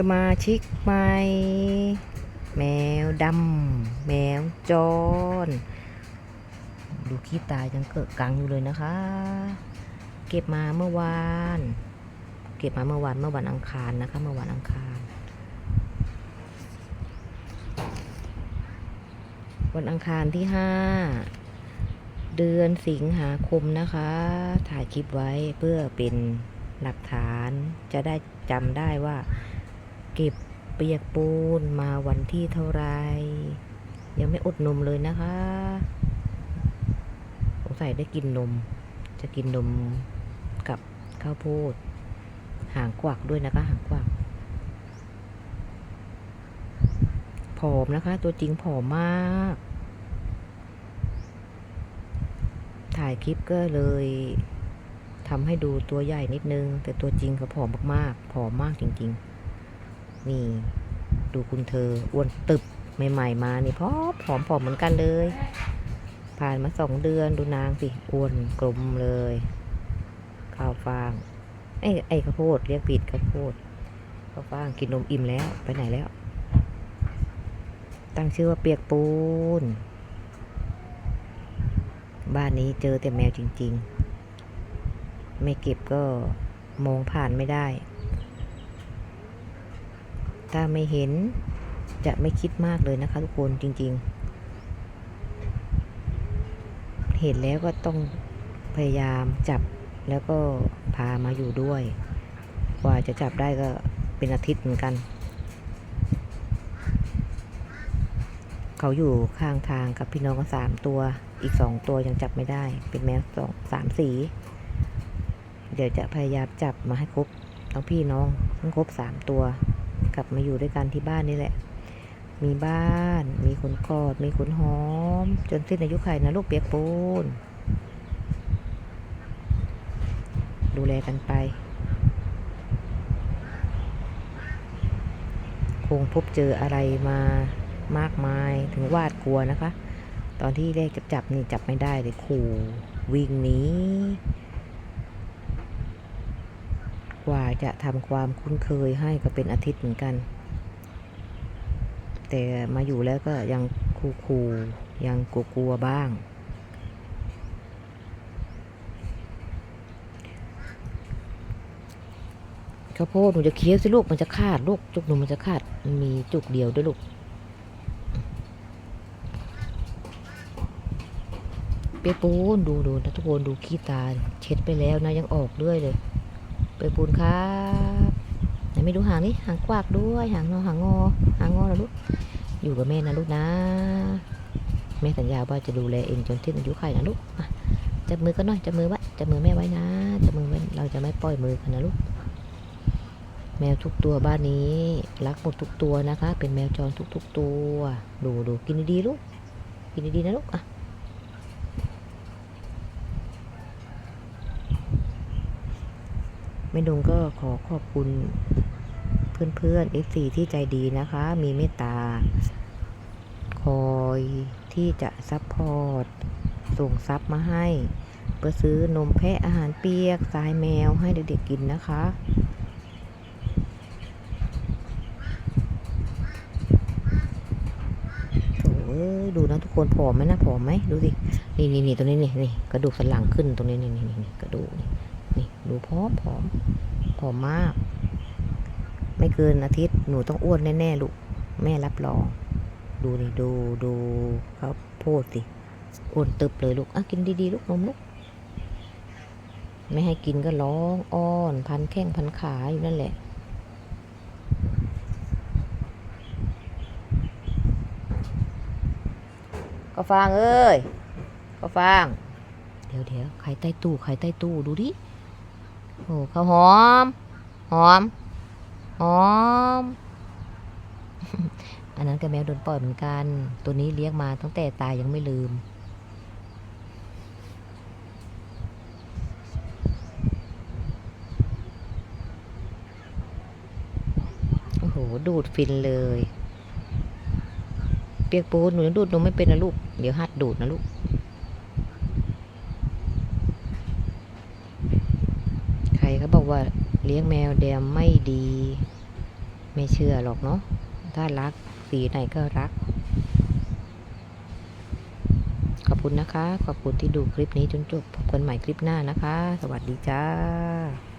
สมาชิกใหม่แมวดำแมวจร ดูขี้ตายยังเกิดกังอยู่เลยนะคะ เก็บมาเมื่อวาน เก็บมาเมื่อวานเมื่อวันอังคารนะคะ เมื่อวันอังคาร วันอังคารที่ห้าเดือนสิงหาคมนะคะ ถ่ายคลิปไว้เพื่อเป็นหลักฐานจะได้จำได้ว่า เก็บเปียกปูนมาวันที่เท่าไร ยังไม่อดนมเลยนะคะสงสัยได้กินนม จะกินนมกับข้าวโพด หางกวักด้วยนะคะ หางกวักผอมนะคะ ตัวจริงผอมมาก ถ่ายคลิปก็เลยทำให้ดูตัวใหญ่นิดนึง แต่ตัวจริงเขาผอมมากๆผอมมากจริง ๆ นี่ ดูคุณเธออ้วนตึบใหม่ๆมานี่พอผอมผอมเหมือนกันเลย ผ่านมาสองเดือนดูนางสิอ้วนกลมเลย ข้าวฟางไอ้ไอ้ข้าวโพดเรียกผิดข้าวโพดข้าวฟางกินนมอิ่มแล้วไปไหนแล้ว ตั้งชื่อว่าเปียกปูน บ้านนี้เจอแต่แมวจริง ๆ ไม่เก็บก็มองผ่านไม่ได้ ถ้าไม่เห็นจะไม่คิดมากเลยนะคะทุกคนจริง ๆ เห็นแล้วก็ต้องพยายามจับแล้วก็พามาอยู่ด้วย กว่าจะจับได้ก็เป็นอาทิตย์เหมือนกัน เขาอยู่ข้างทางกับพี่น้องกันสามตัว อีกสองตัวยังจับไม่ได้ เป็นแมวสองสามสี เดี๋ยวจะพยายามจับมาให้ครบทั้งพี่น้องทั้งครบสามตัว กลับมาอยู่ด้วยกันที่บ้านนี่แหละ มีบ้าน มีขนกอด มีขนหอม จนสิ้นอายุไขนะลูกเปียกปูน ดูแลกันไป คงพบเจออะไรมามากมายถึงวาดกลัวนะคะ ตอนที่แรกจะจับนี่จับไม่ได้เลยขู่วิ่งหนี กว่าจะทำความคุ้นเคยให้ก็เป็นอาทิตย์เหมือนกัน แต่มาอยู่แล้วก็ยังคูคูๆยังกลัวๆบ้าง ข้าวโพดหนูจะเคี้ยวสิลูกมันจะขาดลูกจุกหนูมันจะขาดมันมีจุกเดียวด้วยลูกเปียปูนดูดูนะทุกคนดูขี้ตา เช็ดไปแล้วนะยังออกด้วยเลย เปียกปูนครับไหนไม่ดูหางนี่หางกวากด้วยหางงอหางงอหางงอนะลูกอยู่กับแม่นะลูกนะแม่สัญญาว่าจะดูแลเองจนที่อายุไขนะลูกจับมือกันหน่อยจับมือไว้จับมือแม่ไว้นะจับมือไว้เราจะไม่ปล่อยมือกันนะลูกแมวทุกตัวบ้านนี้รักหมดทุกตัวนะคะ เป็นแมวจรทุกๆตัว ดูดูกินดีๆลูกกินดีๆนะลูกอะ แม่ดงก็ขอขอบคุณเพื่อนๆ FC ที่ใจดีนะคะ มีเมตตา คอยที่จะซัพพอร์ต ส่งซับมาให้เพื่อซื้อนมแพะอาหารเปียกทรายแมวให้เด็กๆกินนะคะโอ้ยดูนะทุกคนผอมไหมนะผอมไหมดูสิ นี่นี่นี่ตรงนี้นี่นี่กระดูกสันหลังขึ้นตรงนี้นี่นี่นี่กระดูกนี่ นี่ดูผอมผอมผอมมาก ไม่เกินอาทิตย์หนูต้องอ้วนแน่ๆลูก แม่รับรอง ดูนี่ดูดูเขาโพดสิอ้วนตึบเลยลูกอะกินดีๆลูกนมลูกไม่ให้กินก็ร้องอ้อน พันแข้งพันขาอยู่นั่นแหละ ก็ฟางเอ้ยก็ฟาง เดี๋ยวเดี๋ยวใครใต้ตู้ใครใต้ตู้ดูดิ โอ้ข้าวหอม หอม หอม อันนั้นก็แมวโดนปล่อยเหมือนกัน ตัวนี้เลี้ยงมาตั้งแต่ตายยังไม่ลืม โอ้โห ดูดฟินเลย เปียกปูนหนูดูดหนมไม่เป็นนะลูก เดี๋ยวหัดดูดนะลูก ใคร เขาบอกว่าเลี้ยงแมวแดมไม่ดี ไม่เชื่อหรอกเนาะถ้ารักสีไหนก็รัก ขอบคุณนะคะ ขอบคุณที่ดูคลิปนี้จนจบพบกันใหม่คลิปหน้านะคะ สวัสดีจ้า